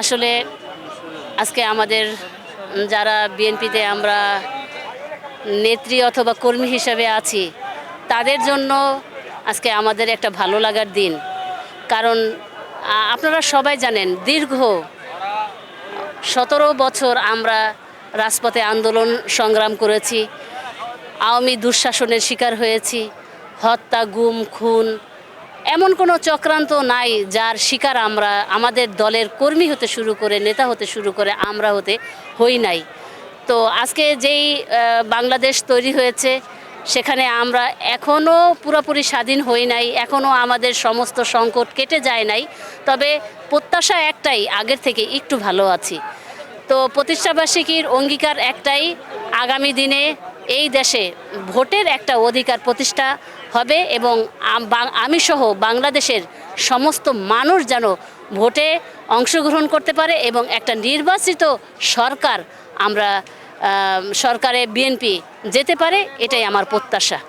আসলে আজকে আমাদের যারা বিএনপিতে আমরা নেত্রী অথবা কর্মী হিসাবে আছি, তাদের জন্য আজকে আমাদের একটা ভালো লাগার দিন। কারণ আপনারা সবাই জানেন, দীর্ঘ সতেরো বছর আমরা রাজপথে আন্দোলন সংগ্রাম করেছি, আওয়ামী দুঃশাসনের শিকার হয়েছি, হত্যা, গুম, খুন এমন কোনো চক্রান্ত নাই যার শিকার আমরা, আমাদের দলের কর্মী হতে শুরু করে, নেতা হতে শুরু করে আমরা হতে হই নাই। তো আজকে যেই বাংলাদেশ তৈরি হয়েছে, সেখানে আমরা এখনও পুরোপুরি স্বাধীন হই নাই এখনও আমাদের সমস্ত সংকট কেটে যায় নাই। তবে প্রত্যাশা একটাই, আগের থেকে একটু ভালো আছি। তো প্রতিষ্ঠাবার্ষিকীর অঙ্গীকার একটাই, আগামী দিনে এই দেশে ভোটের একটা অধিকার প্রতিষ্ঠা হবে এবং আম- সহ বাংলাদেশের সমস্ত মানুষ যেন ভোটে অংশগ্রহণ করতে পারে এবং একটা নির্বাচিত সরকার আমরা সরকারে বিএনপি যেতে পারে, এটাই আমার প্রত্যাশা।